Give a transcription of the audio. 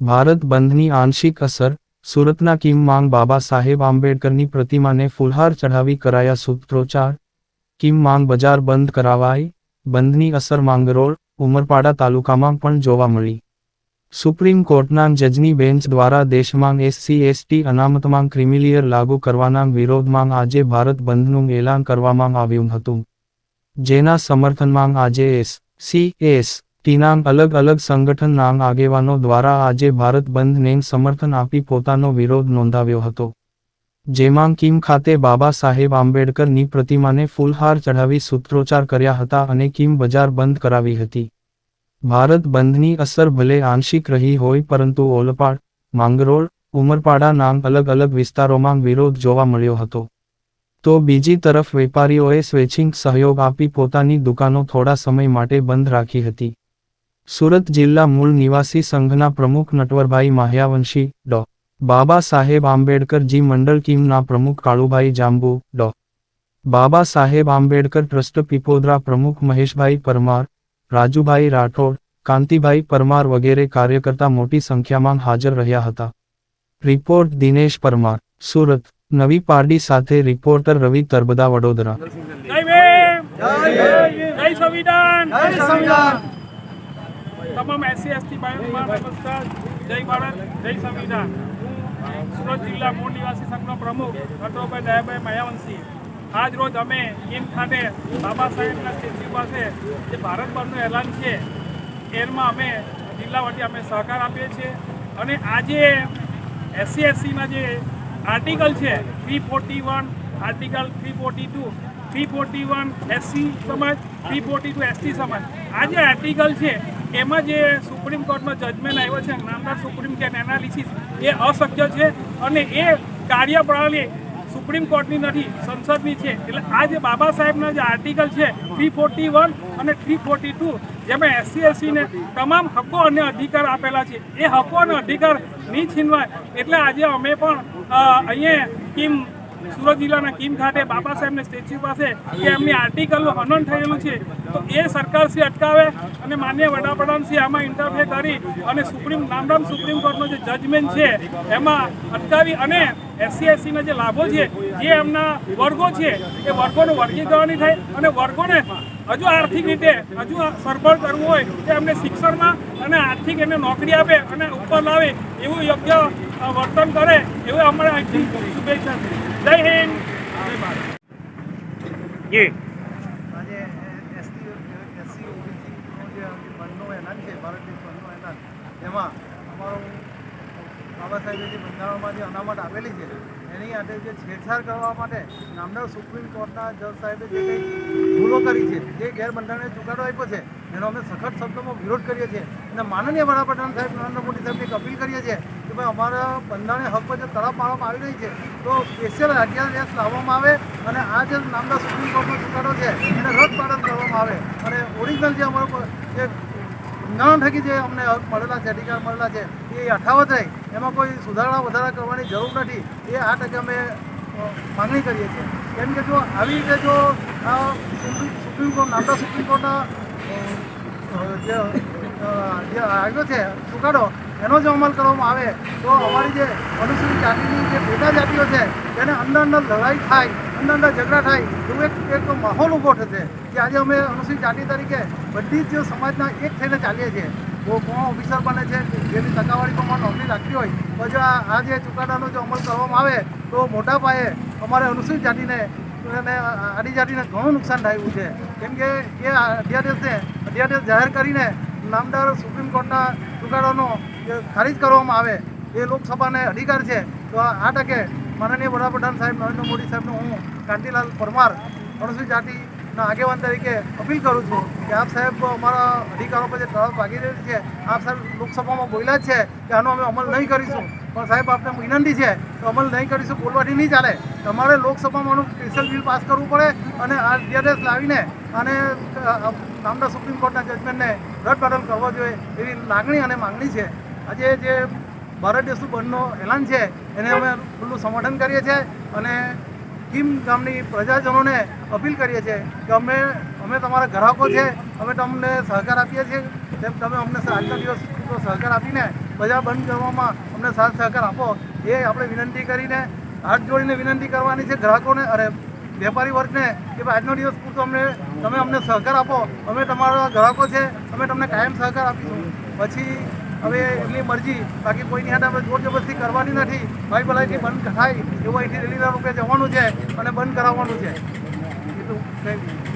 ભારત બંધની આંશિક અસર, સુરતના કિમ માંગ બાબા સાહેબ આંબેડકરની પ્રતિમાને ફુલહાર ચઢાવી કરાયા સૂત્રોચ્ચાર. કિમ માંગ બજાર બંધ કરાવાઈ, બંધની અસર માંગરોળ, ઉમરપાડા તાલુકામાં પણ જોવા મળી. સુપ્રીમ કોર્ટના જજની બેન્ચ દ્વારા દેશમાં એસસી, એસટી અનામતમાં ક્રિમિલિયર લાગુ કરવાના વિરોધમાં આજે ભારત બંધનું એલાન કરવામાં આવ્યું હતું. જેના સમર્થનમાં આજે એસ સી એસ ટીના અલગ અલગ સંગઠનના આગેવાનો દ્વારા આજે ભારત બંધને સમર્થન આપી પોતાનો વિરોધ નોંધાવ્યો હતો. જેમાં કિમ ખાતે બાબા સાહેબ આંબેડકરની પ્રતિમાને ફૂલહાર ચઢાવી સૂત્રોચ્ચાર કર્યા હતા અને કિમ બજાર બંધ કરાવી હતી. ભારત બંધની અસર ભલે આંશિક રહી હોય પરંતુ ઓલપાડ, માંગરોળ, ઉમરપાડા નામ અલગ અલગ વિસ્તારોમાં વિરોધ જોવા મળ્યો હતો. તો બીજી તરફ વેપારીઓએ સ્વૈચ્છિક સહયોગ આપી પોતાની દુકાનો થોડા સમય માટે બંધ રાખી હતી. સુરત જિલ્લા મૂળ નિવાસી સંઘના પ્રમુખ નટવરભાઈ માહ્યાવંશી ડો. બાબા સાહેબ આંબેડકર જી મંડળ કિમના પ્રમુખ કાળુભાઈ જાંબુ ડો. બાબા સાહેબ આંબેડકર ટ્રસ્ટ પીપોદરા પ્રમુખ મહેશભાઈ પરમાર રાજુભાઈ રાઠોડ કાંતિભાઈ પરમાર વગેરે કાર્યકર્તા મોટી સંખ્યામાં હાજર રહ્યા હતા. રિપોર્ટ દિનેશ પરમાર સુરત. નવી પારડી સાથે રિપોર્ટર રવિ તરબદા વડોદરા જય ભીમ જય સંવિધાન જય સંવિધાન તમામ એસસી એસટી નમસ્કાર જય ભારત, જય સંવિધાન. હું સુરત જિલ્લા મૂળ નિવાસી સંઘનો પ્રમુખ નટોભાઈ દયાભાઈ માયાવંશી. આજ રોજ અમે કિમ ખાતે બાબા સાહેબના સ્ટેચ્યુ પાસે જે ભારત બંધનું એલાન છે એમાં અમે જિલ્લા વતી અમે સહકાર આપીએ છીએ. અને આજે એસસી એસસીના જે આર્ટિકલ છે three forty one article three forty two three forty one SC સમાજ થ્રી ફોર્ટી ટુ એસટી સમાજ, આ જે આર્ટિકલ છે એમાં જે સુપ્રીમ કોર્ટમાં જજમેન્ટ આવ્યો છે, નામદાર સુપ્રીમ કોર્ટ એનાલિસિસ એ અશક્ય છે અને એ કાર્યપ્રણાલી સુપ્રીમ કોર્ટની નથી, સંસદની છે. એટલે આ જે બાબા સાહેબના જે આર્ટિકલ છે થ્રી ફોર્ટી વન અને થ્રી ફોર્ટી ટુ જેમાં એસસી એસસીને તમામ હકો અને અધિકાર આપેલા છે. એ હકો અને અધિકાર નહીં છીનવાય. એટલે આજે અમે પણ અહીંયા કિમ સુરત જિલ્લાના કિમ ખાતે બાબા સાહેબના સ્ટેચ્યુ પાસે કે એમની આર્ટિકલનું હનન થયેલું છે, તો એ સરકાર અટકાવે અને માન્ય વડાપ્રધાન શ્રી આમાં ઇન્ટરફેર કરી અને સુપ્રીમ નામરામ સુપ્રીમ કોર્ટનો જે જજમેન્ટ છે, એમાં અટકાવી અને એસસી એસસીના જે લાભો છે, જે એમના વર્ગો છે, એ વર્ગોનું વર્ગીકરણ થાય અને વર્ગોને હજુ આર્થિક રીતે હજુ સરભર કરવું હોય તો એમને શિક્ષણમાં અને આર્થિક એમને નોકરી આપે અને ઉપર લાવે એવું યોગ્ય વર્તન કરે એવું અમારે અહીંથી શુભેચ્છા છે. જય હિન્દ. જી. આજે એસટી એસસી ઓબીસીનો જે બંધનો એલાન છે ભારતીય બંધનો એલાન એમાં અમારું બાબા સાહેબે જે બંધારણમાં જે અનામત આપેલી છે એની માટે જે છેડછાડ કરવા માટે નામદાર સુપ્રીમ કોર્ટના જજ સાહેબે જે કંઈ ભૂલો કરી છે જે ગેરબંધારણીય ચુકાદો આપ્યો છે એનો અમે સખત શબ્દોમાં વિરોધ કરીએ છીએ. અને માનનીય વડાપ્રધાન સાહેબ નરેન્દ્ર મોદી સાહેબને એક અપીલ કરીએ છીએ કે ભાઈ અમારા બંધારણીય હક પર જે તળાવ પાડવામાં આવી રહી છે, તો સ્પેશિયલ અધ્યાદેશ લાવવામાં આવે અને આ જે નામના સુપ્રીમ કોર્ટનો ચુકાદો છે, એને રદ પાડન કરવામાં આવે. અને ઓરિજિનલ જે અમારો જે બંધારણ થકી જે અમને હક મળેલા છે, અધિકાર મળેલા છે, એ યથાવત રહે. એમાં કોઈ સુધારણા વધારા કરવાની જરૂર નથી. એ આ ટકે અમે માગણી કરીએ છીએ. કેમ કે જો આવી રીતે જો આ સુપ્રીમ કોર્ટ નામના સુપ્રીમ કોર્ટના જે જે આવ્યો છે ચુકાદો એનો જો અમલ કરવામાં આવે, તો અમારી જે અનુસૂચિત જાતિની જે પેટા જાતિઓ છે, તેને અંદર અંદર લડાઈ થાય, અંદર અંદર ઝઘડા થાય, એવું એક એક માહોલ ઊભો થશે કે આજે અમે અનુસૂચિત જાતિ તરીકે બધી જ સમાજના એક થઈને ચાલીએ છીએ. કોણ ઓફિસર બને છે, જેની ટકાવારી પ્રમાણે નોકરી રાખવી હોય જો આ જે ચુકાદાનો જો અમલ કરવામાં આવે, તો મોટા પાયે અમારે અનુસૂચિત જાતિને અને આદિજાતિને ઘણું નુકસાન થયું છે. કેમ કે એ અધ્યાદેશને, અધ્યાદેશ જાહેર કરીને નામદાર સુપ્રીમ કોર્ટના ચુકાદાનો જે ખારિજ કરવામાં આવે એ લોકસભાને અધિકાર છે, તો આ ટકે માનનીય વડાપ્રધાન સાહેબ નરેન્દ્ર મોદી સાહેબનો હું કાંતિલાલ પરમાર અનુસૂચિત જાતિના આગેવાન તરીકે અપીલ કરું છું કે આપ સાહેબ અમારા અધિકારો પર જે તરફ ભાગી રહેલી છે આપ સાહેબ લોકસભામાં બોલ્યા છે કે આનો અમે અમલ નહીં કરીશું. પણ સાહેબ આપને વિનંતી છે તો અમલ નહીં કરીશું બોલવાથી નહીં ચાલે. તમારે લોકસભામાં સ્પેશિયલ બિલ પાસ કરવું પડે અને આ અધ્યાદેશ લાવીને અને અ, સુપ્રીમ કોર્ટના જજમેન્ટને રદ બદલ કરવો જોઈએ એવી લાગણી અને માંગણી છે. આજે જે ભારત દેશનું બંધનો એલાન છે એને અમે ખુલ્લું સમર્થન કરીએ છીએ અને કિમ ગામની પ્રજાજનોને અપીલ કરીએ છીએ કે અમે અમે તમારા ગ્રાહકો છે, અમે તમને સહકાર આપીએ છીએ. તેમ તમે અમને આજના દિવસ સહકાર આપીને બજાર બંધ કરવામાં અમને સાથ સહકાર આપો, એ આપણે વિનંતી કરીને હાથ જોડીને વિનંતી કરવાની છે ગ્રાહકોને અરે વેપારી વર્ગને કે ભાઈ આજનો દિવસ પૂરતો અમને, તમે અમને સહકાર આપો. અમે તમારા ગ્રાહકો છે, અમે તમને કાયમ સહકાર આપીશું. પછી હવે એમની મરજી. બાકી કોઈની હાથે આપણે જોર જબરદસ્તી કરવાની નથી. ભાઈ ભલાઈથી બંધ થાય એવું અહીંથી રેલીના રૂપે જવાનું છે અને બંધ કરાવવાનું છે. એટલું કંઈ